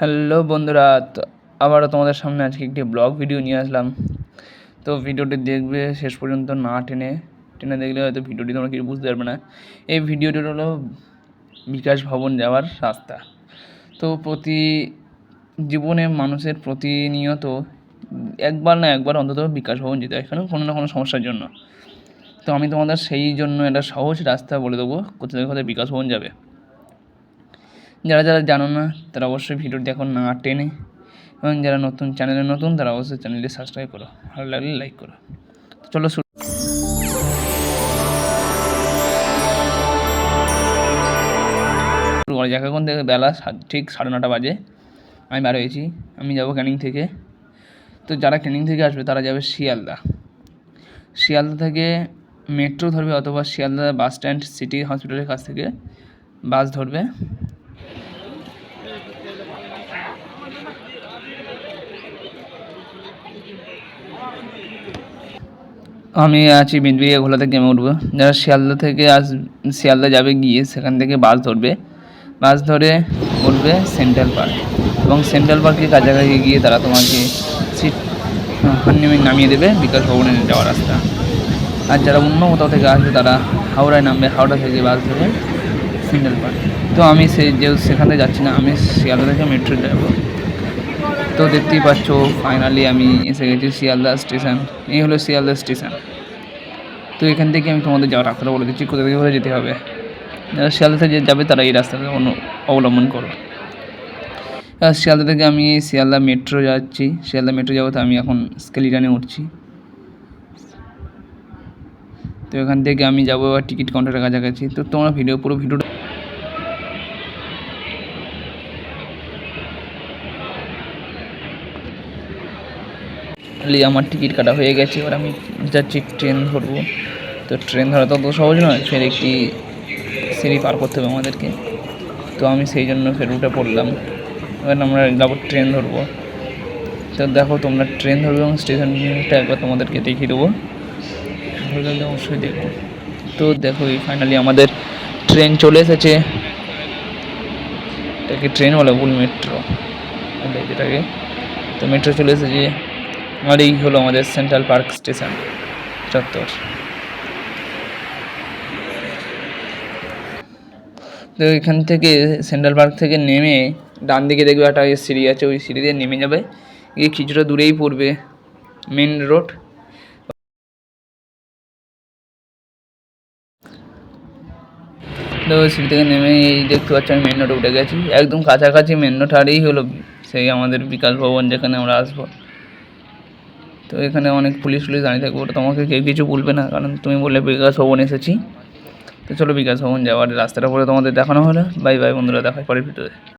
Hello বন্ধুরা আবারও তোমাদের সামনে আজকে একটি ব্লগ ভিডিও নিয়ে আসলাম। তো ভিডিওটি দেখবে শেষ পর্যন্ত না টেনে টেনে দেখলে হয়তো ভিডিওটি তোমরা কিছু বুঝতে পারবে না। এই ভিডিওটি হলো বিকাশ ভবন যাওয়ার রাস্তা। তো প্রতি জীবনে মানুষের প্রতিনিয়ত একবার না একবার অন্তত বিকাশ ভবন যেতে হয় কারণ কোনো না কোনো সমস্যার জন্য। তো আমি তোমাদের সেই জন্য একটা সহজ রাস্তা বলে দেবো কোথা থেকে কোথায় বিকাশ ভবন যাবে। যারা যারা জানো না, তারা অবশ্যই ভিডিওটি এখন না, টেনে। এবং যারা নতুন চ্যানেলে নতুন, তারা অবশ্যই চ্যানেলটি সাবস্ক্রাইব করো। ভালো লাগলে লাইক করো। চলো শুরু। শুরু করা এখন থেকে, বেলা ঠিক সাড়ে নটা বাজে। আমি বার হয়েছি, আমি যাব ক্যানিং থেকে। তো যারা ক্যানিং থেকে আসবে, তারা যাবে শিয়ালদা। শিয়ালদা থেকে মেট্রো ধরবে অথবা শিয়ালদা বাস স্ট্যান্ড সিটি হসপিটালের কাছ থেকে বাস ধরবে। আমি আছি বিদবিয়া ঘোলা থেকে আমি উঠবো। যারা শিয়ালদা থেকে আস শিয়ালদা যাবে গিয়ে সেখান থেকে বাস ধরবে। বাস ধরে উঠবে সেন্ট্রাল পার্ক এবং সেন্ট্রাল পার্কের কাছাকাছি গিয়ে তারা তোমাকে সিট নেমে নামিয়ে দেবে বিকাশ ভবনে যাওয়ার রাস্তা। আর যারা অন্য কোথাও থেকে আসবে তারা হাওড়ায় নামবে, হাওড়া থেকে বাস ধরে সেন্ট্রাল পার্ক তো আমি সেই যে সেখানে যাচ্ছি না, আমি শিয়ালদা থেকে মেট্রো যাব। তো দেখতেই পাচ্ছ ফাইনালি আমি এসে গেছি শিয়ালদা স্টেশন। এই হলো শিয়ালদা স্টেশন। তো এখান থেকে আমি তোমাদের যাওয়ার রাস্তাটা বলে দিচ্ছি কোথা থেকে কোথায় যেতে হবে। যারা শিয়ালদা থেকে যাবে, তারা এই রাস্তাটা অবলম্বন করো। শিয়ালদা থেকে আমি শিয়ালদা মেট্রো যাচ্ছি। শিয়ালদা মেট্রো যাব তো আমি এখন স্কেলিটানে উঠছি। তো এখান থেকে আমি যাব, এবার টিকিট কাউন্টারের কাছাকাছি। তো তোমরা ভিডিও পুরো ভিডিওটা ফাইনালি আমার টিকিট কাটা হয়ে গেছে। এবার আমি যাচ্ছি ট্রেন ধরবো। তো ট্রেন ধরা তো অত সহজ নয়, ফের একটি সিঁড়ি পার করতে হবে আমাদেরকে। তো আমি সেই জন্য ফের উঠে পড়লাম। এবার আমরা যাব ট্রেন ধরবো। তো দেখো, তোমরা ট্রেন ধরবে এবং স্টেশনটা একবার তোমাদেরকে দেখিয়ে দেবো। ভালো লাগলে অবশ্যই দেখব তো দেখো, এই ফাইনালি আমাদের ট্রেন চলে এসেছে। এটাকে ট্রেন বলে ভুল মেট্রো যেটাকে তো মেট্রো চলে এসেছে। আর এই হলো আমাদের সেন্ট্রাল পার্ক স্টেশন চত্বর। তো এখান থেকে সেন্ট্রাল পার্ক থেকে নেমে ডান দিকে দেখবে একটা সিঁড়ি আছে, ওই সিঁড়ি দিয়ে নেমে যাবে। গিয়ে কিছুটা দূরেই পড়বে মেন রোড তো সিঁড়ি থেকে নেমে এই দেখতে পাচ্ছি আমি মেন রোডে উঠে গেছি। একদম কাছাকাছি মেন রোড আর এই হলো সেই আমাদের বিকাশ ভবন যেখানে আমরা আসব। তো এখানে অনেক পুলিশ টুলিশ দাঁড়িয়ে থাকবে, ওটা তোমাকে কেউ কিছু বলবে না, কারণ তুমি বললে বিকাশ ভবন এসেছি। তো চলো বিকাশ ভবন যাওয়ার রাস্তাটা পরে তোমাদের দেখানো হলো। বাই বাই বন্ধুরা, দেখা পরের ভিডিওতে।